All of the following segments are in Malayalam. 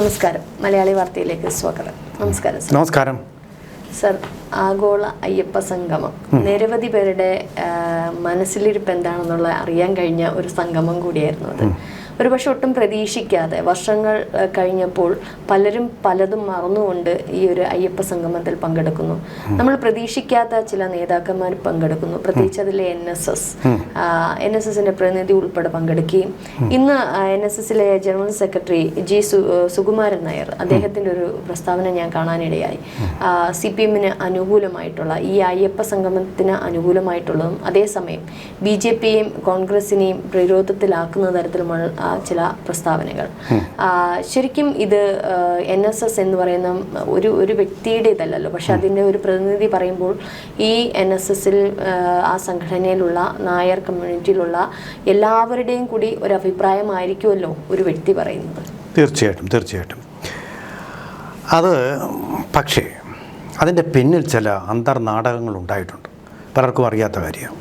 നമസ്കാരം. മലയാളി വാർത്തയിലേക്ക് സ്വാഗതം. നമസ്കാരം സർ. നമസ്കാരം. സർ ആഗോള അയ്യപ്പ സംഗമം. നിരവധി പേരുടെ മനസ്സിലിരിപ്പ് എന്താണെന്നുള്ള അറിയാൻ കഴിഞ്ഞ ഒരു സംഗമം കൂടിയായിരുന്നു അത്. ഒരുപക്ഷെ ഒട്ടും പ്രതീക്ഷിക്കാതെ വർഷങ്ങൾ കഴിഞ്ഞപ്പോൾ പലരും പലതും മറന്നുകൊണ്ട് ഈ ഒരു അയ്യപ്പ സംഗമത്തിൽ പങ്കെടുക്കുന്നു. നമ്മൾ പ്രതീക്ഷിക്കാത്ത ചില നേതാക്കന്മാർ പങ്കെടുക്കുന്നു. പ്രത്യേകിച്ച് അതിലെ N S S. N S എസിന്റെ പ്രതിനിധി ഉൾപ്പെടെ പങ്കെടുക്കുകയും ഇന്ന് എൻ എസ് എസിലെ ജനറൽ സെക്രട്ടറി ജി സു സുകുമാരൻ നായർ അദ്ദേഹത്തിന്റെ ഒരു പ്രസ്താവന ഞാൻ കാണാനിടയായി. സി പി എമ്മിന് അനുകൂലമായിട്ടുള്ള ഈ അയ്യപ്പ സംഗമത്തിന് അനുകൂലമായിട്ടുള്ളതും അതേസമയം ബി ജെ പിയെയും കോൺഗ്രസിനെയും പ്രതിരോധത്തിലാക്കുന്ന തരത്തിലുമുള്ള ചില പ്രസ്താവനകൾ. ശരിക്കും ഇത് എൻ എസ് എസ് എന്ന് പറയുന്ന ഒരു ഒരു വ്യക്തിയുടെ ഇതല്ലല്ലോ പക്ഷെ അതിന്റെ ഒരു പ്രതിനിധി പറയുമ്പോൾ ഈ എൻ എസ് എസിൽ ആ സംഘടനയിലുള്ള നായർ കമ്മ്യൂണിറ്റിയിലുള്ള എല്ലാവരുടെയും കൂടി ഒരു അഭിപ്രായമായിരിക്കുമല്ലോ ഒരു വ്യക്തി പറയുന്നത്. തീർച്ചയായിട്ടും തീർച്ചയായിട്ടും. അത് പക്ഷേ അതിന്റെ പിന്നിൽ ചില അന്തർനാടകങ്ങൾ ഉണ്ടായിട്ടുണ്ട്. പലർക്കും അറിയാത്ത കാര്യമാണ്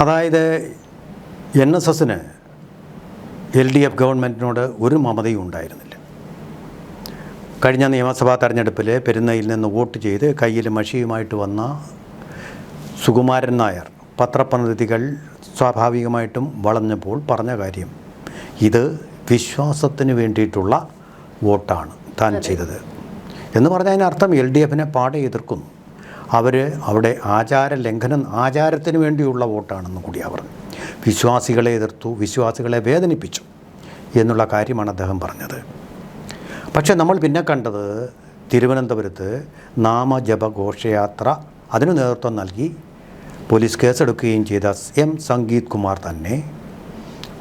അതായത് എൻ എസ് എസിന് എൽ ഡി എഫ് ഗവൺമെന്റിനോട് ഒരു മമതയും ഉണ്ടായിരുന്നില്ല. കഴിഞ്ഞ നിയമസഭാ തെരഞ്ഞെടുപ്പിൽ പെരുന്നയിൽ നിന്ന് വോട്ട് ചെയ്ത് കയ്യിൽ മഷിയുമായിട്ട് വന്ന സുകുമാരൻ നായർ പത്രപ്രതിനിധികൾ സ്വാഭാവികമായിട്ടും വളഞ്ഞപ്പോൾ പറഞ്ഞ കാര്യം ഇത് വിശ്വാസത്തിന് വേണ്ടിയിട്ടുള്ള വോട്ടാണ് താൻ ചെയ്തത്. എന്ന് പറഞ്ഞാൽ അതിനർത്ഥം എൽ ഡി എഫിനെ പാടെ എതിർക്കുന്നു. അവർ അവിടെ ആചാര ലംഘനം ആചാരത്തിന് വേണ്ടിയുള്ള വോട്ടാണെന്ന് കൂടി അവർ വിശ്വാസികളെ എതിർത്തു വിശ്വാസികളെ വേദനിപ്പിച്ചു എന്നുള്ള കാര്യമാണ് അദ്ദേഹം പറഞ്ഞത്. പക്ഷേ നമ്മൾ പിന്നെ കണ്ടത് തിരുവനന്തപുരത്ത് നാമജപഘോഷയാത്ര അതിന് നേതൃത്വം നൽകി പോലീസ് കേസെടുക്കുകയും ചെയ്ത എം സംഗീത് കുമാർ തന്നെ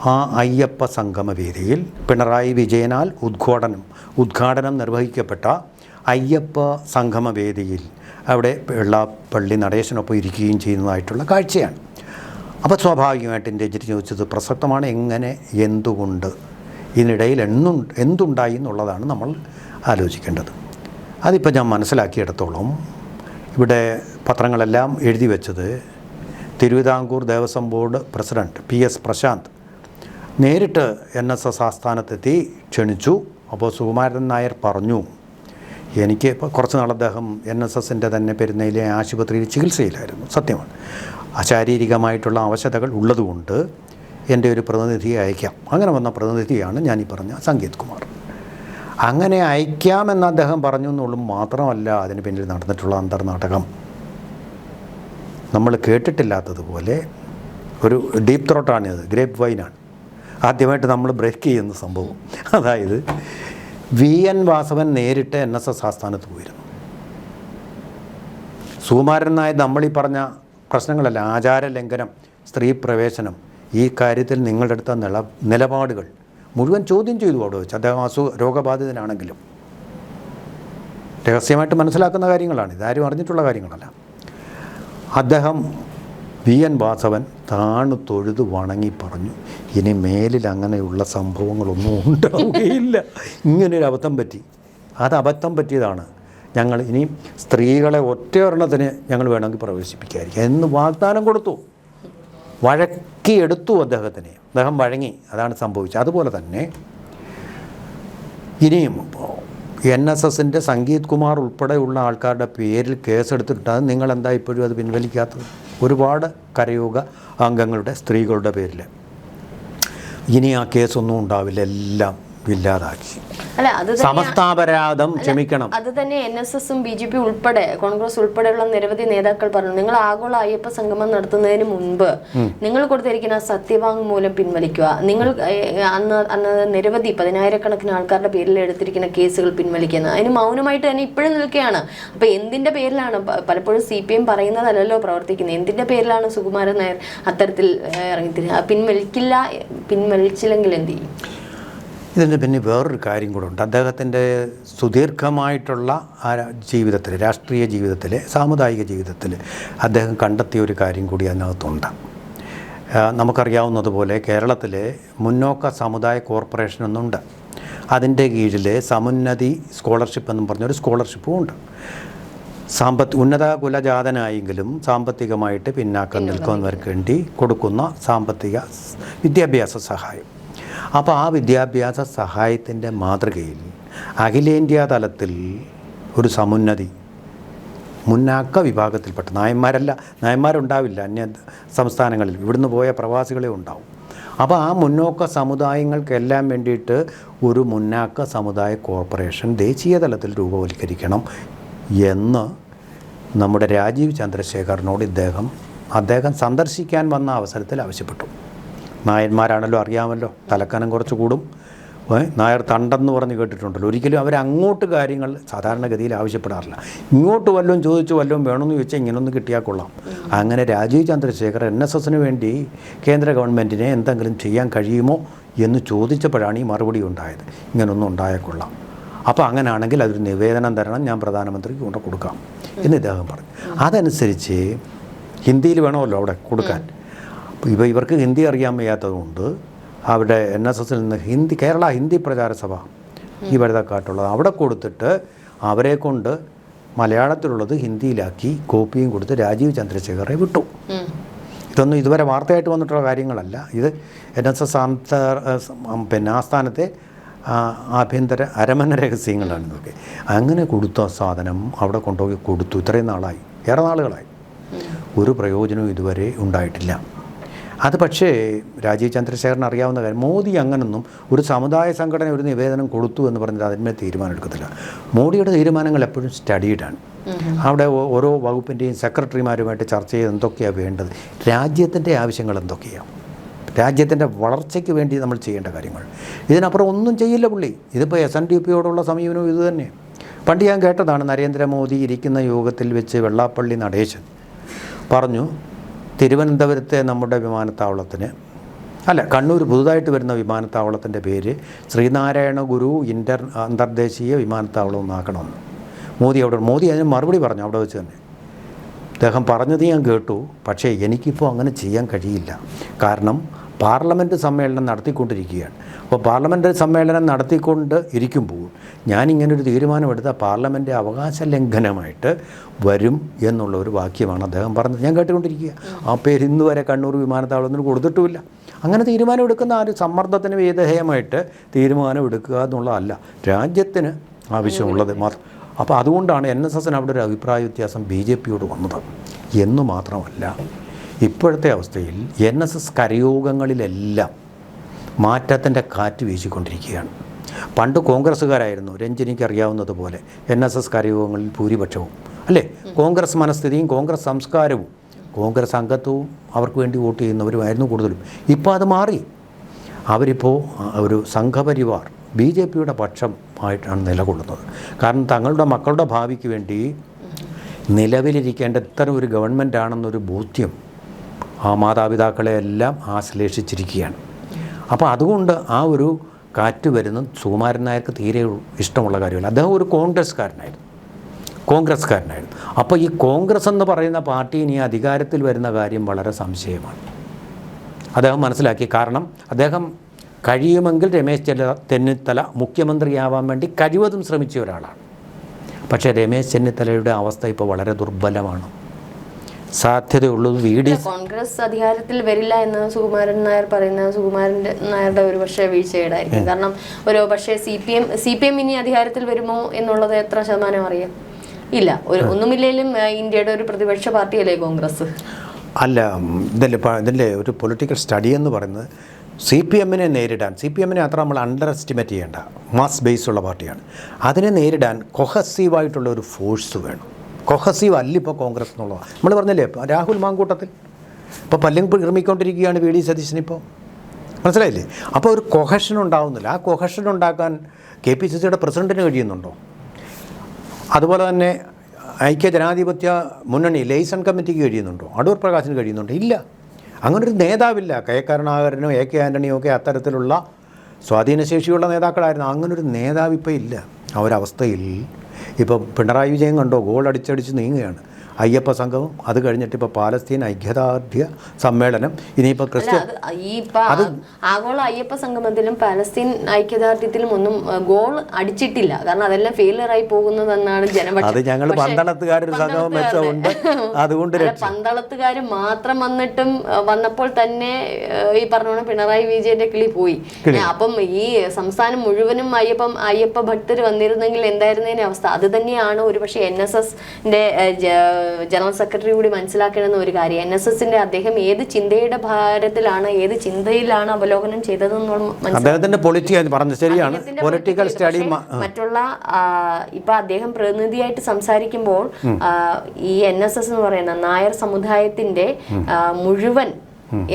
ആ അയ്യപ്പ സംഗമവേദിയിൽ പിണറായി വിജയനാൽ ഉദ്ഘാടനം ഉദ്ഘാടനം നിർവഹിക്കപ്പെട്ട അയ്യപ്പ സംഗമവേദിയിൽ അവിടെ പള്ളി നടേശനൊപ്പം ഇരിക്കുകയും ചെയ്യുന്നതായിട്ടുള്ള കാഴ്ചയാണ്. അപ്പോൾ സ്വാഭാവികമായിട്ട് എന്റെ എജിറ്റ് ചോദിച്ചത് പ്രസക്തമാണ് എങ്ങനെ എന്തുകൊണ്ട്? ഇതിനിടയിൽ എന്നു എന്തുണ്ടായി എന്നുള്ളതാണ് നമ്മൾ ആലോചിക്കേണ്ടത്. അതിപ്പോൾ ഞാൻ മനസ്സിലാക്കിയിടത്തോളം ഇവിടെ പത്രങ്ങളെല്ലാം എഴുതി വെച്ചത് Thiruvithamkoor Devaswom board president P S Prashanth നേരിട്ട് എൻ എസ് എസ് ആസ്ഥാനത്തെത്തി ക്ഷണിച്ചു. അപ്പോൾ സുകുമാരൻ നായർ പറഞ്ഞു എനിക്ക് കുറച്ച് നാൾ അദ്ദേഹം എൻ എസ് എസിന്റെ തന്നെ പെരുന്നയിലെ ആശുപത്രിയിൽ ചികിത്സയിലായിരുന്നു. സത്യമാണ്. ശാരീരികമായിട്ടുള്ള അവശതകൾ ഉള്ളതുകൊണ്ട് എന്റെ ഒരു പ്രതിനിധിയെ അയക്കാം. അങ്ങനെ വന്ന പ്രതിനിധിയാണ് ഞാൻ ഈ പറഞ്ഞ സംഗീത് കുമാർ. അങ്ങനെ അയക്കാമെന്ന് അദ്ദേഹം പറഞ്ഞു എന്നുള്ളൂ. മാത്രമല്ല അതിന് പിന്നിൽ നടന്നിട്ടുള്ള അന്തർനാടകം. നമ്മൾ കേട്ടിട്ടില്ലാത്തതുപോലെ ഒരു ഡീപ്പ് ത്രോട്ടാണിത് ഗ്രേപ്പ് വൈനാണ്. ആദ്യമായിട്ട് നമ്മൾ ബ്രേക്ക് ചെയ്യുന്ന സംഭവം. അതായത് വി എൻ വാസവൻ നേരിട്ട് എൻ എസ് എസ് ആസ്ഥാനത്ത് പോയിരുന്നു. സുകുമാരൻ നായർ നമ്മളീ പറഞ്ഞ പ്രശ്നങ്ങളല്ല. ആചാര ലംഘനം സ്ത്രീ പ്രവേശനം ഈ കാര്യത്തിൽ നിങ്ങളുടെ അടുത്ത നില നിലപാടുകൾ മുഴുവൻ ചോദ്യം ചെയ്തു അവിടെ വെച്ച്. അദ്ദേഹം അസു രോഗബാധിതനാണെങ്കിലും. രഹസ്യമായിട്ട് മനസ്സിലാക്കുന്ന കാര്യങ്ങളാണ്. ഇതാരും അറിഞ്ഞിട്ടുള്ള കാര്യങ്ങളല്ല. അദ്ദേഹം വി. എൻ. വാസവൻ താണു തൊഴുതു വണങ്ങി പറഞ്ഞു ഇനി മേലിൽ അങ്ങനെയുള്ള സംഭവങ്ങളൊന്നും ഉണ്ടാവുകയില്ല. ഇങ്ങനൊരു അബദ്ധം പറ്റി. അത് അബദ്ധം പറ്റിയതാണ്. ഞങ്ങൾ ഇനി സ്ത്രീകളെ ഒറ്റയൊരെണ്ണത്തിന് ഞങ്ങൾ വേണമെങ്കിൽ പ്രവേശിപ്പിക്കാതിരിക്കും എന്ന് വാഗ്ദാനം കൊടുത്തു. വഴക്കിയെടുത്തു അദ്ദേഹത്തിന്. അദ്ദേഹം വഴങ്ങി. അതാണ് സംഭവിച്ചത്. അതുപോലെ തന്നെ ഇനിയും എൻ എസ് എസിന്റെ സംഗീത് കുമാർ ഉൾപ്പെടെയുള്ള ആൾക്കാരുടെ പേരിൽ കേസെടുത്തിട്ട് അത് നിങ്ങളെന്താ ഇപ്പോഴും അത് പിൻവലിക്കാത്തത്? ഒരുപാട് കരയോഗ അംഗങ്ങളുടെ സ്ത്രീകളുടെ പേരിൽ ഇനി ആ കേസൊന്നും ഉണ്ടാവില്ല. എല്ലാം ഇല്ലാതാക്കി. അല്ല അത് തന്നെ സമസ്താപരാധം ക്ഷമിക്കണം. അത് തന്നെ എൻ എസ് എസും ബി ജെ പി ഉൾപ്പെടെ കോൺഗ്രസ് ഉൾപ്പെടെയുള്ള നിരവധി നേതാക്കൾ പറഞ്ഞു. നിങ്ങൾ ആഗോള അയ്യപ്പ സംഗമം നടത്തുന്നതിന് മുൻപ് നിങ്ങൾ കൊടുത്തിരിക്കുന്ന സത്യവാങ്മൂലം പിൻവലിക്കുക. നിങ്ങൾ അന്ന് അന്ന് നിരവധി പതിനായിരക്കണക്കിന് ആൾക്കാരുടെ പേരിൽ എടുത്തിരിക്കുന്ന കേസുകൾ പിൻവലിക്കുന്നത് അതിന് മൗനമായിട്ട് തന്നെ ഇപ്പോഴും നിൽക്കുകയാണ്. അപ്പൊ എന്തിന്റെ പേരിലാണ് പലപ്പോഴും സി പി എം പറയുന്നതല്ലല്ലോ പ്രവർത്തിക്കുന്നത്. എന്തിന്റെ പേരിലാണ് സുകുമാരൻ നായർ അത്തരത്തിൽ ഇറങ്ങിത്തിരിക്കുന്നത് പിൻവലിക്കില്ല പിൻവലിച്ചില്ലെങ്കിൽ എന്ത് ചെയ്യും? ഇതിന് പിന്നെ വേറൊരു കാര്യം കൂടെ ഉണ്ട്. അദ്ദേഹത്തിന്റെ സുദീർഘമായിട്ടുള്ള ആ ജീവിതത്തിൽ രാഷ്ട്രീയ ജീവിതത്തിൽ സാമുദായിക ജീവിതത്തിൽ അദ്ദേഹം കണ്ടെത്തിയ ഒരു കാര്യം കൂടി അതിനകത്തുണ്ട്. നമുക്കറിയാവുന്നതുപോലെ കേരളത്തിലെ മുന്നോക്ക സമുദായ കോർപ്പറേഷൻ എന്നുണ്ട് അതിന്റെ കീഴിൽ സമുന്നതി സ്കോളർഷിപ്പ് എന്നും പറഞ്ഞൊരു സ്കോളർഷിപ്പും ഉണ്ട്. സാമ്പത്തി ഉന്നത കുലജാതനായെങ്കിലും സാമ്പത്തികമായിട്ട് പിന്നാക്കം നിൽക്കുന്നവർക്ക് വേണ്ടി കൊടുക്കുന്ന സാമ്പത്തിക വിദ്യാഭ്യാസ സഹായം. അപ്പോൾ ആ വിദ്യാഭ്യാസ സഹായത്തിന്റെ മാതൃകയിൽ അഖിലേന്ത്യാ തലത്തിൽ ഒരു സമുന്നതി മുന്നാക്ക വിഭാഗത്തിൽപ്പെട്ട നായന്മാരല്ല നായന്മാരുണ്ടാവില്ല അന്യ സംസ്ഥാനങ്ങളിൽ. ഇവിടുന്ന് പോയ പ്രവാസികളെ ഉണ്ടാവും. അപ്പോൾ ആ മുന്നോക്ക സമുദായങ്ങൾക്കെല്ലാം വേണ്ടിയിട്ട് ഒരു മുന്നാക്ക സമുദായ കോർപ്പറേഷൻ ദേശീയ തലത്തിൽ രൂപവൽക്കരിക്കണം എന്ന് നമ്മുടെ രാജീവ് ചന്ദ്രശേഖറിനോട് ഇദ്ദേഹം അദ്ദേഹം സന്ദർശിക്കാൻ വന്ന അവസരത്തിൽ ആവശ്യപ്പെട്ടു. നായന്മാരാണല്ലോ അറിയാമല്ലോ. തലക്കനം കുറച്ച് കൂടും. നായർ തണ്ടെന്ന് പറഞ്ഞ് കേട്ടിട്ടുണ്ടല്ലോ. ഒരിക്കലും അവരങ്ങോട്ട് കാര്യങ്ങൾ സാധാരണഗതിയിൽ ആവശ്യപ്പെടാറില്ല. ഇങ്ങോട്ട് വല്ലതും ചോദിച്ചു വല്ലതും വേണമെന്ന് ചോദിച്ചാൽ ഇങ്ങനൊന്നും കിട്ടിയാൽ കൊള്ളാം. അങ്ങനെ രാജീവ് ചന്ദ്രശേഖർ എൻ എസ് എസിന് വേണ്ടി കേന്ദ്ര ഗവൺമെന്റിനെ എന്തെങ്കിലും ചെയ്യാൻ കഴിയുമോ എന്ന് ചോദിച്ചപ്പോഴാണ് ഈ മറുപടി ഉണ്ടായത്. ഇങ്ങനൊന്നും ഉണ്ടായാൽ കൊള്ളാം. അപ്പോൾ അങ്ങനെയാണെങ്കിൽ അതൊരു നിവേദനം തരണം. ഞാൻ പ്രധാനമന്ത്രിക്ക് കൊണ്ട് കൊടുക്കാം എന്ന് ഇദ്ദേഹം പറഞ്ഞു. അതനുസരിച്ച് ഹിന്ദിയിൽ വേണമല്ലോ അവിടെ കൊടുക്കാൻ. അപ്പോൾ ഇവ ഇവർക്ക് ഹിന്ദി അറിയാൻ വയ്യാത്തതുകൊണ്ട് അവിടെ എൻ എസ് എസിൽ നിന്ന് ഹിന്ദി കേരള ഹിന്ദി പ്രചാര സഭ ഈ വഴുതക്കാട്ടുള്ളത് അവിടെ കൊടുത്തിട്ട് അവരെ കൊണ്ട് മലയാളത്തിലുള്ളത് ഹിന്ദിയിലാക്കി കോപ്പിയും കൊടുത്ത് രാജീവ് ചന്ദ്രശേഖറെ വിട്ടു. ഇതൊന്നും ഇതുവരെ വാർത്തയായിട്ട് വന്നിട്ടുള്ള കാര്യങ്ങളല്ല. ഇത് എൻ എസ് എസ് പിന്നെ ആസ്ഥാനത്തെ ആഭ്യന്തര അരമന രഹസ്യങ്ങളാണ് ഇതൊക്കെ. അങ്ങനെ കൊടുത്ത സാധനം അവിടെ കൊണ്ടുപോയി കൊടുത്തു. ഇത്രയും നാളായി. ഏറെ നാളുകളായി. ഒരു പ്രയോജനവും ഇതുവരെ ഉണ്ടായിട്ടില്ല. അത് പക്ഷേ രാജീവ് ചന്ദ്രശേഖരൻ അറിയാവുന്ന കാര്യം മോദി അങ്ങനൊന്നും ഒരു സമുദായ സംഘടന ഒരു നിവേദനം കൊടുത്തു എന്ന് പറഞ്ഞിട്ട് അതിന്മേൽ തീരുമാനം എടുക്കത്തില്ല മോഡിയുടെ തീരുമാനങ്ങൾ എപ്പോഴും സ്റ്റഡീഡാണ് അവിടെ ഓരോ വകുപ്പിന്റെയും സെക്രട്ടറിമാരുമായിട്ട് ചർച്ച ചെയ്ത് എന്തൊക്കെയാണ് വേണ്ടത് രാജ്യത്തിന്റെ ആവശ്യങ്ങൾ എന്തൊക്കെയാണ് രാജ്യത്തിന്റെ വളർച്ചയ്ക്ക് വേണ്ടി നമ്മൾ ചെയ്യേണ്ട കാര്യങ്ങൾ. ഇതിനപ്പുറം ഒന്നും ചെയ്യില്ല പുള്ളി. ഇതിപ്പോൾ എസ് എൻ ഡി പിയോടുള്ള സമീപനവും ഇത് തന്നെ. പണ്ട് ഞാൻ കേട്ടതാണ് നരേന്ദ്രമോദി ഇരിക്കുന്ന യോഗത്തിൽ വെച്ച് വെള്ളാപ്പള്ളി നടേശൻ പറഞ്ഞു തിരുവനന്തപുരത്തെ നമ്മുടെ വിമാനത്താവളത്തിന് അല്ല കണ്ണൂർ പുതുതായിട്ട് വരുന്ന വിമാനത്താവളത്തിന്റെ പേര് ശ്രീനാരായണ ഗുരു ഇന്റർ അന്തർദേശീയ വിമാനത്താവളം എന്നാക്കണമെന്ന് മോദി അവിടെ മോദി അതിന് മറുപടി പറഞ്ഞു അവിടെ വെച്ച് തന്നെ. അദ്ദേഹം പറഞ്ഞത് ഞാൻ കേട്ടു പക്ഷേ എനിക്കിപ്പോൾ അങ്ങനെ ചെയ്യാൻ കഴിയില്ല. കാരണം പാർലമെന്റ് സമ്മേളനം നടത്തിക്കൊണ്ടിരിക്കുകയാണ്. അപ്പോൾ പാർലമെന്റ് സമ്മേളനം നടത്തിക്കൊണ്ട് ഇരിക്കുമ്പോൾ ഞാനിങ്ങനൊരു തീരുമാനമെടുത്ത പാർലമെന്റ് അവകാശ ലംഘനമായിട്ട് വരും എന്നുള്ള ഒരു വാക്യമാണ് അദ്ദേഹം പറഞ്ഞത്. ഞാൻ കേട്ടുകൊണ്ടിരിക്കുക. ആ പേര് ഇന്ന് വരെ കണ്ണൂർ വിമാനത്താവളത്തിന് കൊടുത്തിട്ടുമില്ല. അങ്ങനെ തീരുമാനമെടുക്കുന്ന ആ ഒരു സമ്മർദ്ദത്തിന് വിധേയമായിട്ട് തീരുമാനമെടുക്കുക എന്നുള്ളതല്ല രാജ്യത്തിന് ആവശ്യമുള്ളത് മാത്രം അപ്പോൾ അതുകൊണ്ടാണ് എൻ എസ് എസിന് അവിടെ ഒരു അഭിപ്രായ വ്യത്യാസം ബി ജെ പിയോട് വന്നത്. എന്നു മാത്രമല്ല ഇപ്പോഴത്തെ അവസ്ഥയിൽ എൻ എസ് എസ് കരയോഗങ്ങളിലെല്ലാം മാറ്റത്തിന്റെ കാറ്റ് വീശിക്കൊണ്ടിരിക്കുകയാണ്. പണ്ട് കോൺഗ്രസ്സുകാരായിരുന്നു രഞ്ജനിക്ക് അറിയാവുന്നതുപോലെ എൻ എസ് എസ് കാര്യങ്ങളിൽ ഭൂരിപക്ഷവും. അല്ലേ? കോൺഗ്രസ് മനസ്ഥിതിയും കോൺഗ്രസ് സംസ്കാരവും കോൺഗ്രസ് അംഗത്വവും അവർക്ക് വേണ്ടി വോട്ട് ചെയ്യുന്നവരുമായിരുന്നു കൂടുതലും. ഇപ്പോൾ അത് മാറി. അവരിപ്പോൾ ഒരു സംഘപരിവാർ ബി ജെ പിയുടെ പക്ഷം ആയിട്ടാണ് നിലകൊള്ളുന്നത്. കാരണം തങ്ങളുടെ മക്കളുടെ ഭാവിക്ക് വേണ്ടി നിലവിലിരിക്കേണ്ട ഇത്തരം ഒരു ഗവൺമെന്റ് ആണെന്നൊരു ബോധ്യം ആ മാതാപിതാക്കളെ എല്ലാം ആശ്ലേഷിച്ചിരിക്കുകയാണ്. അപ്പോൾ അതുകൊണ്ട് ആ ഒരു കാറ്റ് വരുന്ന സുകുമാരൻ നായർക്ക് തീരെ ഇഷ്ടമുള്ള കാര്യമല്ല. അദ്ദേഹം ഒരു കോൺഗ്രസ്സുകാരനായിരുന്നു. കോൺഗ്രസ്സുകാരനായിരുന്നു. അപ്പോൾ ഈ കോൺഗ്രസ് എന്ന് പറയുന്ന പാർട്ടി ഇനി അധികാരത്തിൽ വരുന്ന കാര്യം വളരെ സംശയമാണ്. അദ്ദേഹം മനസ്സിലാക്കി. കാരണം അദ്ദേഹം കഴിയുമെങ്കിൽ രമേശ് ചെല്ല ചെന്നിത്തല മുഖ്യമന്ത്രിയാവാൻ വേണ്ടി കഴിവതും ശ്രമിച്ച ഒരാളാണ്. പക്ഷേ രമേശ് ചെന്നിത്തലയുടെ അവസ്ഥ ഇപ്പോൾ വളരെ ദുർബലമാണ്. സാധ്യതയുള്ളത് വി ഡി കോൺഗ്രസ് അധികാരത്തിൽ വരില്ല എന്ന് സുകുമാരൻ നായർ പറയുന്ന സുകുമാരൻ നായരുടെ ഒരു പക്ഷേ വീഴ്ചയുടായിരിക്കും കാരണം ഒരു പക്ഷേ C P M C P M ഇനി അധികാരത്തിൽ വരുമോ എന്നുള്ളത് എത്ര ശതമാനം അറിയാം? ഇല്ല ഒരു ഒന്നുമില്ലെങ്കിലും ഇന്ത്യയുടെ ഒരു പ്രതിപക്ഷ പാർട്ടിയല്ലേ കോൺഗ്രസ്? അല്ല ഇതല്ലേ ഇതിന്റെ ഇതിന്റെ ഒരു പൊളിറ്റിക്കൽ സ്റ്റഡി എന്ന് പറയുന്നത് സി പി എമ്മിനെ നേരിടാൻ സി പി എമ്മിനെ അത്ര നമ്മൾ അണ്ടർ എസ്റ്റിമേറ്റ് ചെയ്യേണ്ട മാസ് ബേസ് ഉള്ള പാർട്ടിയാണ്. അതിനെ നേരിടാൻ കൊഹസീവായിട്ടുള്ള ഒരു ഫോഴ്സ് വേണം. കൊഹസീവ് അല്ല ഇപ്പോൾ കോൺഗ്രസ് എന്നുള്ളതാണ്. നമ്മൾ പറഞ്ഞല്ലേ രാഹുൽ മാങ്കൂട്ടത്തിൽ ഇപ്പോൾ പല്ലും നിർമ്മിക്കൊണ്ടിരിക്കുകയാണ് വി ഡി സതീശനിപ്പോൾ മനസ്സിലായില്ലേ? അപ്പോൾ ഒരു കൊഹഷൻ ഉണ്ടാവുന്നില്ല. ആ കൊഹഷൻ ഉണ്ടാക്കാൻ കെ പി സി സിയുടെ പ്രസിഡന്റിന് കഴിയുന്നുണ്ടോ? അതുപോലെ തന്നെ ഐക്യ ജനാധിപത്യ മുന്നണി ലൈസൺ കമ്മിറ്റിക്ക് കഴിയുന്നുണ്ടോ? അടൂർ പ്രകാശിന് കഴിയുന്നുണ്ടോ? ഇല്ല. അങ്ങനൊരു നേതാവില്ല. കെ കരുണാകരനോ എ കെ ആന്റണിയോ ഒക്കെ അത്തരത്തിലുള്ള സ്വാധീനശേഷിയുള്ള നേതാക്കളായിരുന്നു. അങ്ങനൊരു നേതാവ് ഇപ്പോൾ ഇല്ല. ആ ഒരവസ്ഥയിൽ ഇപ്പോൾ പിണറായി വിജയൻ കണ്ടോ ഗോൾ അടിച്ചടിച്ച് നീങ്ങുകയാണ്. അയ്യപ്പ സംഘവും അത് കഴിഞ്ഞിട്ട് ഇപ്പോൾ പാലസ്തീൻ ഐക്യദാർഢ്യ സമ്മേളനം ഇനിയിപ്പോൾ ക്രിസ്ത്യൻ അത് ആഗോള അയ്യപ്പ സംഗമത്തിലും പാലസ്തീൻ ഐക്യദാർഢ്യത്തിലും ഒന്നും ഗോൾ അടിച്ചിട്ടില്ല. കാരണം അതെല്ലാം ഫെയിലിയർ ആയി പോകുന്നതെന്നാണ് ജനപക്ഷം അത് ഞങ്ങൾ പന്തളത്തുകാരൊരു സംഘം വെച്ചതുകൊണ്ട് അതുകൊണ്ട് പന്തളത്തുകാർ മാത്രം വന്നിട്ടും വന്നപ്പോൾ തന്നെ ഈ പറഞ്ഞ പിണറായി വിജയന്റെ കിളി പോയി. അപ്പം ഈ സംസ്ഥാനം മുഴുവനും അയ്യപ്പം അയ്യപ്പ ഭക്തർ വന്നിരുന്നെങ്കിൽ എന്തായിരുന്നതിന്റെ അവസ്ഥ? അത് തന്നെയാണ് ഒരുപക്ഷെ എൻ എസ് എസിന്റെ ജനറൽ സെക്രട്ടറി കൂടി മനസ്സിലാക്കണമെന്ന ഒരു കാര്യം. എൻ എസ് എസിന്റെ അദ്ദേഹം ഏത് ചിന്തയുടെ ഭാരത്തിലാണ് ഏത് ചിന്തയിലാണ് അവലോകനം ചെയ്തതെന്നുള്ള പറഞ്ഞത് ശരിയാണ്. പൊളിറ്റിക്കൽ സ്റ്റഡി മറ്റുള്ള ഇപ്പൊ അദ്ദേഹം പ്രതിനിധിയായിട്ട് സംസാരിക്കുമ്പോൾ ഈ എൻ എസ് എസ് എന്ന് പറയുന്ന നായർ സമുദായത്തിന്റെ മുഴുവൻ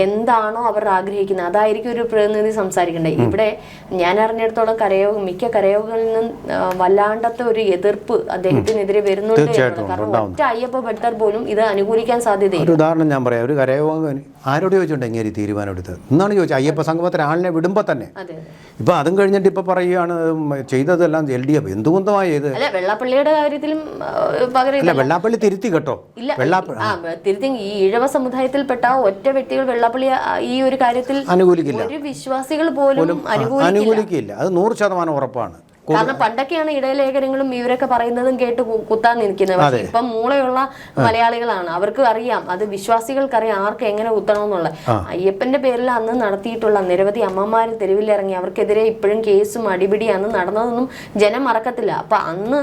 എന്താണോ അവർ ആഗ്രഹിക്കുന്നത്. അതായിരിക്കും ഒരു പ്രതിനിധി സംസാരിക്കേണ്ടത് ഇവിടെ ഞാൻ അറിഞ്ഞിടത്തോളം കരയോഗ മിക്ക കരയോഗങ്ങളിൽ നിന്നും വല്ലാണ്ടത്ത ഒരു എതിർപ്പ് അദ്ദേഹത്തിനെതിരെ വരുന്നുണ്ട്. കാരണം ഒറ്റ അയ്യപ്പ ഭക്തർ പോലും ഇത് അനുകൂലിക്കാൻ സാധ്യതയില്ല. ഉദാഹരണം ഞാൻ പറയാം. ഒരു കരയോഗം ആരോട് ചോദിച്ചുകൊണ്ട് എങ്ങനെ തീരുമാനം എടുത്തത് എന്നാണ് ചോദിച്ചത്. അയ്യപ്പ സംഗമത്തിൽ ആളിനെ വിടുമ്പോൾ തന്നെ. ഇപ്പം അതും കഴിഞ്ഞിട്ട് ഇപ്പൊ പറയുകയാണ് ചെയ്തതെല്ലാം എൽ ഡി എഫ്. എന്തുകൊണ്ടുമായി ചെയ്ത് വെള്ളാപ്പള്ളിയുടെ കാര്യത്തിലും അല്ല വെള്ളാപ്പള്ളി തിരുത്തി കേട്ടോ. വെള്ളാപ്പള്ളി തിരുത്തി ഈ ഈഴവ സമുദായത്തിൽപ്പെട്ട ഒറ്റ വ്യക്തികൾ വെള്ളാപ്പള്ളി ഈ ഒരു കാര്യത്തിൽ അനുകൂലിക്കില്ല. ഒരു വിശ്വാസികൾ പോലും അനുകൂലിക്കില്ല. അത് നൂറ് ശതമാനം ഉറപ്പാണ്. കാരണം പണ്ടൊക്കെയാണ് ഇടയലേഖനങ്ങളും ഇവരൊക്കെ പറയുന്നതും കേട്ട് കുത്താൻ നിൽക്കുന്നത്. പക്ഷെ ഇപ്പം മൂളയുള്ള മലയാളികളാണ്. അവർക്ക് അറിയാം. അത് വിശ്വാസികൾക്കറിയാം ആർക്ക് എങ്ങനെ കുത്തണമെന്നുള്ള അയ്യപ്പന്റെ പേരിൽ അന്ന് നടത്തിയിട്ടുള്ള നിരവധി അമ്മമാർ തെരുവിലിറങ്ങി അവർക്കെതിരെ ഇപ്പോഴും കേസും അടിപിടി അന്ന് നടന്നതൊന്നും ജനം മറക്കത്തില്ല. അപ്പൊ അന്ന്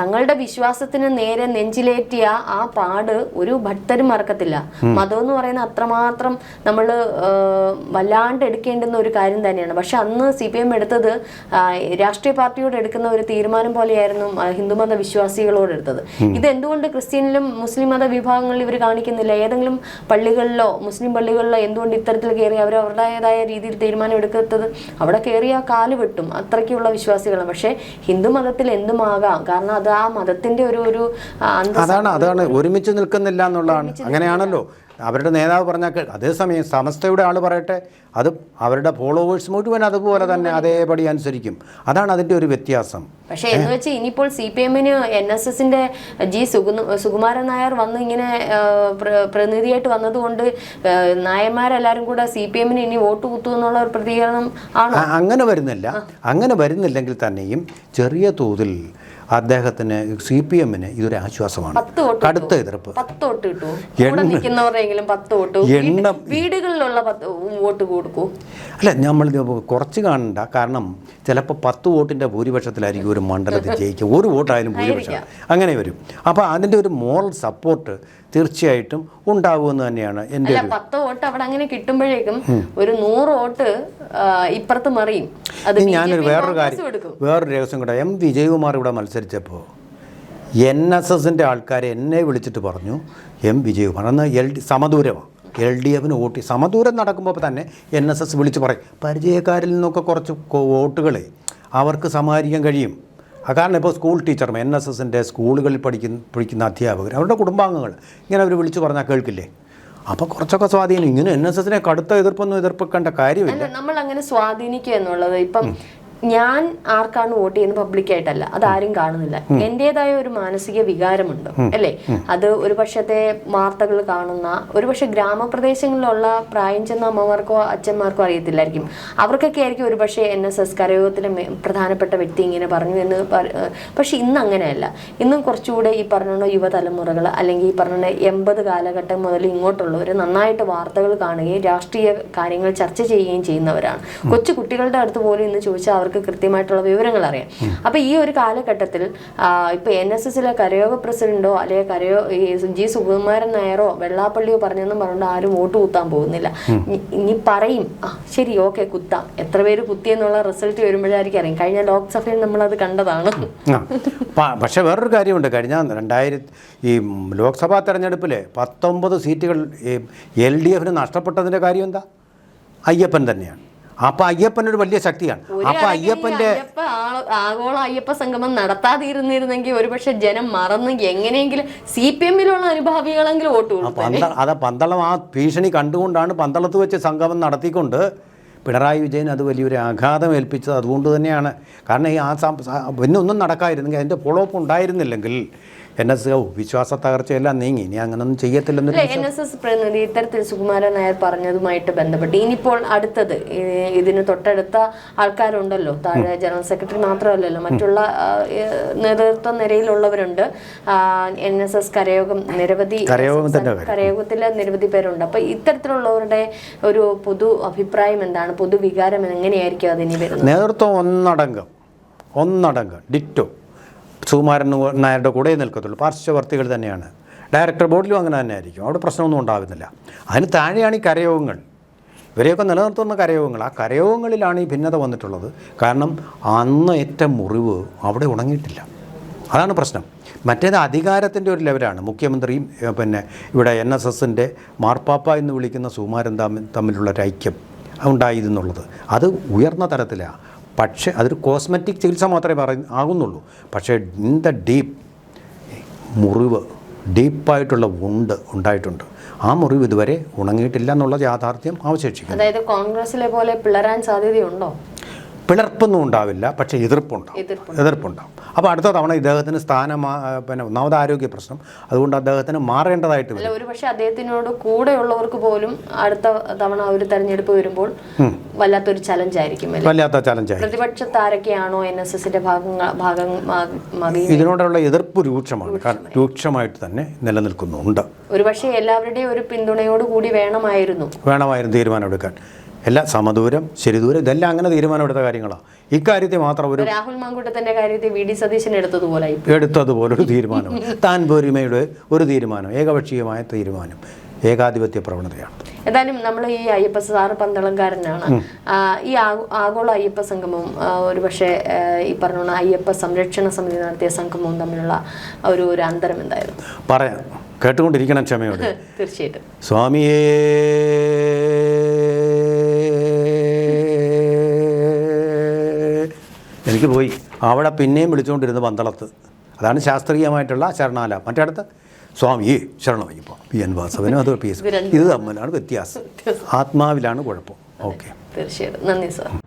തങ്ങളുടെ വിശ്വാസത്തിന് നേരെ നെഞ്ചിലേറ്റിയ ആ പാട് ഒരു ഭക്തരും മറക്കത്തില്ല. മതം എന്ന് പറയുന്ന അത്രമാത്രം നമ്മൾ വല്ലാണ്ട് എടുക്കേണ്ടുന്ന ഒരു കാര്യം തന്നെയാണ്. പക്ഷെ അന്ന് സി പി എം എടുത്തത് രാഷ്ട്രീയ പാർട്ടിയോട് എടുക്കുന്ന ഒരു തീരുമാനം പോലെയായിരുന്നു ഹിന്ദുമത വിശ്വാസികളോട് എടുത്തത്. ഇത് എന്തുകൊണ്ട് ക്രിസ്ത്യനിലും മുസ്ലിം മത വിഭാഗങ്ങളിൽ ഇവർ കാണിക്കുന്നില്ല? ഏതെങ്കിലും പള്ളികളിലോ മുസ്ലിം പള്ളികളിലോ എന്തുകൊണ്ട് ഇത്തരത്തിൽ കയറി അവർ അവരുടേതായ രീതിയിൽ തീരുമാനം എടുക്കത്തത് അവിടെ കയറി ആ കാൽ വെട്ടും. അത്രയ്ക്കുള്ള വിശ്വാസികളാണ് പക്ഷേ ഹിന്ദു മതത്തിൽ എന്തുമാകാം? കാരണം അത് ആ മതത്തിന്റെ ഒരു ഒരു അതാണ് അതാണ്. ഒരുമിച്ച് നിൽക്കുന്നില്ല എന്നുള്ളതാണ്. അങ്ങനെയാണല്ലോ. അവരുടെ നേതാവ് പറഞ്ഞാൽ കേ- അതേസമയം സമസ്തയുടെ ആൾ പറയട്ടെ അത് അവരുടെ ഫോളോവേഴ്സ് മുഴുവൻ അതുപോലെ തന്നെ അതേപടി അനുസരിക്കും. അതാണ് അതിന്റെ ഒരു വ്യത്യാസം. പക്ഷേ എന്ന് വെച്ചാൽ ഇനിയിപ്പോൾ സി പി എമ്മിന് എൻ എസ് എസിന്റെ ജി സുകുമാരൻ നായർ വന്ന് ഇങ്ങനെ പ്രതിനിധിയായിട്ട് വന്നതുകൊണ്ട് നായന്മാരെല്ലാരും കൂടെ സി പി എമ്മിന് ഇനി വോട്ട് കുത്തു എന്നുള്ള ഒരു പ്രതികരണം ആണ്? അങ്ങനെ വരുന്നില്ല. അങ്ങനെ വരുന്നില്ലെങ്കിൽ തന്നെയും ചെറിയ തോതിൽ അദ്ദേഹത്തിന് സി പി എമ്മിന് ഇതൊരു ആശ്വാസമാണ്. കടുത്ത എതിർപ്പ്. വീടുകളിലുള്ള വോട്ട് കൊടുക്കൂ. അല്ല നമ്മൾ കുറച്ച് കാണണ്ട. കാരണം ചിലപ്പോൾ പത്ത് വോട്ടിന്റെ ഭൂരിപക്ഷത്തിലായിരിക്കും ഒരു മണ്ഡലത്തിൽ ജയിക്കും. ഒരു വോട്ടായാലും ഭൂരിപക്ഷം. അങ്ങനെ വരും. അപ്പോൾ അതിന്റെ ഒരു മോറൽ സപ്പോർട്ട് തീർച്ചയായിട്ടും ഉണ്ടാകുമെന്ന് തന്നെയാണ് എന്റെ പത്ത് വോട്ട് അവിടെ അങ്ങനെ കിട്ടുമ്പോഴേക്കും ഒരു നൂറ് വോട്ട് ഇപ്പുറത്ത് മറിയും. ഞാനൊരു വേറൊരു കാര്യം വേറൊരു രഹസ്യം കൂടെ. എം വിജയകുമാർ ഇവിടെ മത്സരിച്ചപ്പോൾ എൻ എസ് എസിന്റെ ആൾക്കാരെ എന്നെ വിളിച്ചിട്ട് പറഞ്ഞു എം വിജയകുമാർ അന്ന് എൽ ഡി സമദൂരമാണ് എൽ ഡി എഫിന് വോട്ട് സമദൂരം നടക്കുമ്പോൾ തന്നെ എൻ എസ് എസ് വിളിച്ച് പറയും പരിചയക്കാരിൽ നിന്നൊക്കെ കുറച്ച് വോട്ടുകളെ അവർക്ക് സമാഹരിക്കാൻ കഴിയും. കാരണം ഇപ്പോൾ സ്കൂൾ ടീച്ചർമാർ എൻ എസ് എസിന്റെ സ്കൂളുകളിൽ പഠിക്കുന്ന പഠിക്കുന്ന അധ്യാപകർ അവരുടെ കുടുംബാംഗങ്ങൾ ഇങ്ങനെ അവർ വിളിച്ച് പറഞ്ഞാൽ കേൾക്കില്ലേ? അപ്പോൾ കുറച്ചൊക്കെ സ്വാധീനം. ഇങ്ങനെ എൻ എസ് എസിനെ കടുത്ത എതിർപ്പൊന്നും എതിർപ്പിക്കേണ്ട കാര്യമില്ല. നമ്മൾ അങ്ങനെ സ്വാധീനിക്കുക എന്നുള്ളത് ഇപ്പം ഞാൻ ആർക്കാണ് വോട്ട് ചെയ്യുന്നത് പബ്ലിക്കായിട്ടല്ല അതാരും കാണുന്നില്ല. എന്റേതായ ഒരു മാനസിക വികാരമുണ്ട് അല്ലേ? അത് ഒരു പക്ഷത്തെ വാർത്തകൾ കാണുന്ന ഒരു പക്ഷെ ഗ്രാമപ്രദേശങ്ങളിലുള്ള പ്രായം ചെന്ന അമ്മമാർക്കോ അച്ഛന്മാർക്കോ അറിയത്തില്ലായിരിക്കും. അവർക്കൊക്കെ ആയിരിക്കും ഒരു പക്ഷേ എൻ എസ് എസ് കരയോഗത്തിലെ പ്രധാനപ്പെട്ട വ്യക്തി ഇങ്ങനെ പറഞ്ഞു എന്ന് പക്ഷെ ഇന്ന് അങ്ങനെയല്ല. ഇന്നും കുറച്ചുകൂടെ ഈ പറഞ്ഞ യുവതലമുറകൾ അല്ലെങ്കിൽ ഈ പറഞ്ഞ എൺപത് കാലഘട്ടം മുതൽ ഇങ്ങോട്ടുള്ളവർ നന്നായിട്ട് വാർത്തകൾ കാണുകയും രാഷ്ട്രീയ കാര്യങ്ങൾ ചർച്ച ചെയ്യുകയും ചെയ്യുന്നവരാണ്. കൊച്ചു കുട്ടികളുടെ അടുത്ത് പോലും ഇന്ന് ചോദിച്ചാൽ അവർക്ക് കൃത്യമായിട്ടുള്ള വിവരങ്ങൾ അറിയാം. അപ്പൊ ഈ ഒരു കാലഘട്ടത്തിൽ ഇപ്പൊ എൻ എസ് എസിലെ കരയോഗ പ്രസിഡന്റോ അല്ലെങ്കിൽ കരയോ ജി സുകുമാരൻ നായരോ വെള്ളാപ്പള്ളിയോ പറഞ്ഞെന്നും പറഞ്ഞുകൊണ്ട് ആരും വോട്ട് കുത്താൻ പോകുന്നില്ല. ഇനി- പറയും ആ ശരി ഓക്കെ കുത്താം. എത്ര പേര് കുത്തി എന്നുള്ള റിസൾട്ട് വരുമ്പോഴായിരിക്കും അറിയാം. കഴിഞ്ഞ ലോക്സഭയിൽ നമ്മൾ അത് കണ്ടതാണ്. പക്ഷെ പക്ഷേ വേറൊരു കാര്യമുണ്ട്. കഴിഞ്ഞ രണ്ടായിരത്തി ഈ ലോക്സഭാ തെരഞ്ഞെടുപ്പിൽ പത്തൊമ്പത് സീറ്റുകൾ എൽ ഡി എഫിന് നഷ്ടപ്പെട്ടതിന്റെ കാര്യം എന്താ? അയ്യപ്പൻ തന്നെയാണ്. അപ്പോൾ അയ്യപ്പനൊരു വലിയ ശക്തിയാണ്. അപ്പൊ അയ്യപ്പന്റെ ആഗോള അയ്യപ്പ സംഗമം നടത്താതിരുന്നിരുന്നെങ്കിൽ ഒരുപക്ഷെ ജനം മറന്ന് എങ്ങനെയെങ്കിലും സി പി എമ്മിലുള്ള അനുഭാവികളെങ്കിലും വോട്ട് അതാ പന്തളം ആ ഭീഷണി കണ്ടുകൊണ്ടാണ് പന്തളത്ത് വെച്ച് സംഗമം നടത്തിക്കൊണ്ട് പിണറായി വിജയൻ അത് വലിയൊരു ആഘാതം ഏൽപ്പിച്ചത് അതുകൊണ്ട് തന്നെയാണ്. കാരണം ഈ ആ പിന്നെ ഒന്നും നടക്കായിരുന്നെങ്കിൽ അതിന്റെ ഫോളോ അപ്പ് ഉണ്ടായിരുന്നില്ലെങ്കിൽ എൻ എസ് എസ് വിശ്വാസ തകർച്ചയെല്ലാം നീങ്ങി. ഇനി അങ്ങനൊന്നും ചെയ്യത്തില്ലെന്ന് എൻ എസ് എസ് പ്രതിനിധി ഇത്തരത്തിൽ സുകുമാരൻ നായർ പറഞ്ഞതുമായിട്ട് ബന്ധപ്പെട്ട് ഇനിയിപ്പോൾ അടുത്തത് ഇതിന് തൊട്ടടുത്ത ആൾക്കാരുണ്ടല്ലോ താഴെ ജനറൽ സെക്രട്ടറി മാത്രമല്ലല്ലോ മറ്റുള്ള നേതൃത്വ നിരയിലുള്ളവരുണ്ട്. എൻ എസ് എസ് കരയോഗം നിരവധി കരയോഗത്തിൽ. കരയോഗത്തിലെ നിരവധി പേരുണ്ട്. അപ്പൊ ഇത്തരത്തിലുള്ളവരുടെ ഒരു പൊതു അഭിപ്രായം എന്താണ്? പൊതുവികാരം എങ്ങനെയായിരിക്കും അതിനി വരുന്നത്? നേതൃത്വം ഒന്നടങ്കം ഒന്നടങ്കം ഡിറ്റോ. സുകുമാരൻ നായരുടെ കൂടെ നിൽക്കത്തുള്ളൂ. പാർശ്വവർത്തികൾ തന്നെയാണ്. ഡയറക്ടർ ബോർഡിലും അങ്ങനെ തന്നെ ആയിരിക്കും അവിടെ പ്രശ്നമൊന്നും ഉണ്ടാകുന്നില്ല. അതിന് താഴെയാണ് ഈ കരയോഗങ്ങൾ. ഇവരെയൊക്കെ നിലനിർത്തുന്ന കരയോഗങ്ങൾ. ആ കരയോഗങ്ങളിലാണ് ഈ ഭിന്നത വന്നിട്ടുള്ളത്. കാരണം അന്ന് ഏറ്റ മുറിവ് അവിടെ ഉണങ്ങിയിട്ടില്ല. അതാണ് പ്രശ്നം. മറ്റേത് അധികാരത്തിന്റെ ഒരു ലെവലാണ്. മുഖ്യമന്ത്രിയും പിന്നെ ഇവിടെ എൻ എസ് എസിന്റെ മാർപ്പാപ്പ എന്ന് വിളിക്കുന്ന സുകുമാരൻ തമ്മിലുള്ള ഒരു ഐക്യം ഉണ്ടായിരുന്നുള്ളത് അത് ഉയർന്ന തരത്തിലാണ്. പക്ഷേ അതൊരു കോസ്മെറ്റിക് ചികിത്സ മാത്രമേ പറ ആകുന്നുള്ളൂ. പക്ഷേ ഇൻ ദ ഡീപ്പ് മുറിവ് ഡീപ്പായിട്ടുള്ള ഉണ്ട് ഉണ്ടായിട്ടുണ്ട്. ആ മുറിവ് ഇതുവരെ ഉണങ്ങിയിട്ടില്ല എന്നുള്ള യാഥാർത്ഥ്യം അവശേഷിക്കും അതായത് കോൺഗ്രസിലെ പോലെ പിളരാൻ സാധ്യതയുണ്ടോ? പിളർപ്പൊന്നും ഉണ്ടാവില്ല പക്ഷേ എതിർപ്പുണ്ടാവും. എതിർപ്പുണ്ട്. എതിർപ്പുണ്ടാവും. അപ്പോൾ അടുത്ത തവണ ഇദ്ദേഹത്തിന് സ്ഥാനം പിന്നെ ഒന്നാമത് ആരോഗ്യ പ്രശ്നം. അതുകൊണ്ട് അദ്ദേഹത്തിന് മാറേണ്ടതായിട്ട് വരും. ഒരുപക്ഷെ അദ്ദേഹത്തിനോട് കൂടെയുള്ളവർക്ക് പോലും അടുത്ത തവണ ഒരു തെരഞ്ഞെടുപ്പ് വരുമ്പോൾ വല്ലാത്തൊരു ചലഞ്ച് ആയിരിക്കും വല്ലാത്ത ചലഞ്ച് പ്രതിപക്ഷത്താരൊക്കെയാണോ എൻ എസ് എസിന്റെ ഭാഗങ്ങൾ ഭാഗം ഇതിനോടുള്ള എതിർപ്പ് രൂക്ഷമാണ്. കാരണം രൂക്ഷമായിട്ട് തന്നെ നിലനിൽക്കുന്നുണ്ട്. ഒരുപക്ഷെ എല്ലാവരുടെയും ഒരു പിന്തുണയോട് കൂടി വേണമായിരുന്നു. വേണമായിരുന്നു തീരുമാനമെടുക്കാൻ. എല്ലാ സമദൂരം ശരിദൂരം ഇതെല്ലാം അങ്ങനെ തീരുമാനമെടുത്ത കാര്യങ്ങളാണ് ഇക്കാര്യത്തിൽ മാത്രം ഒരു രാഹുൽ മാങ്കൂട്ടത്തിന്റെ കാര്യത്തിൽ വി ഡി സതീശൻ എടുത്തതുപോലെ എടുത്തതുപോലെ ഒരു തീരുമാനം. താൻ പോരിമയുടെ ഒരു തീരുമാനം ഏകപക്ഷീയമായ തീരുമാനം ഏകാധിപത്യ പ്രവണതയാണ്. ഏതായാലും നമ്മൾ ഈ അയ്യപ്പ സാറ് പന്തളംകാരനാണ്. ഈ ആഗോള അയ്യപ്പ സംഗമവും ഒരുപക്ഷെ ഈ പറഞ്ഞ അയ്യപ്പ സംരക്ഷണ സമിതി നടത്തിയ സംഗമവും തമ്മിലുള്ള ഒരു ഒരു അന്തരം എന്തായിരുന്നു? പറയാം. കേട്ടുകൊണ്ടിരിക്കണം ക്ഷമയോടെ. തീർച്ചയായിട്ടും. സ്വാമിയേ എനിക്ക് പോയി. അവിടെ പിന്നെയും വിളിച്ചുകൊണ്ടിരുന്ന പന്തളത്ത്. അതാണ് ശാസ്ത്രീയമായിട്ടുള്ള ശരണാല മറ്റടുത്ത് ശരണം ശരണമയ്യപ്പ പി എൻ വാസവനും അത് പി എസ്. ഇത് തമ്മിലാണ് വ്യത്യാസം. ആത്മാവിലാണ് കുഴപ്പം. ഓക്കെ. തീർച്ചയായിട്ടും. നന്ദി സാർ.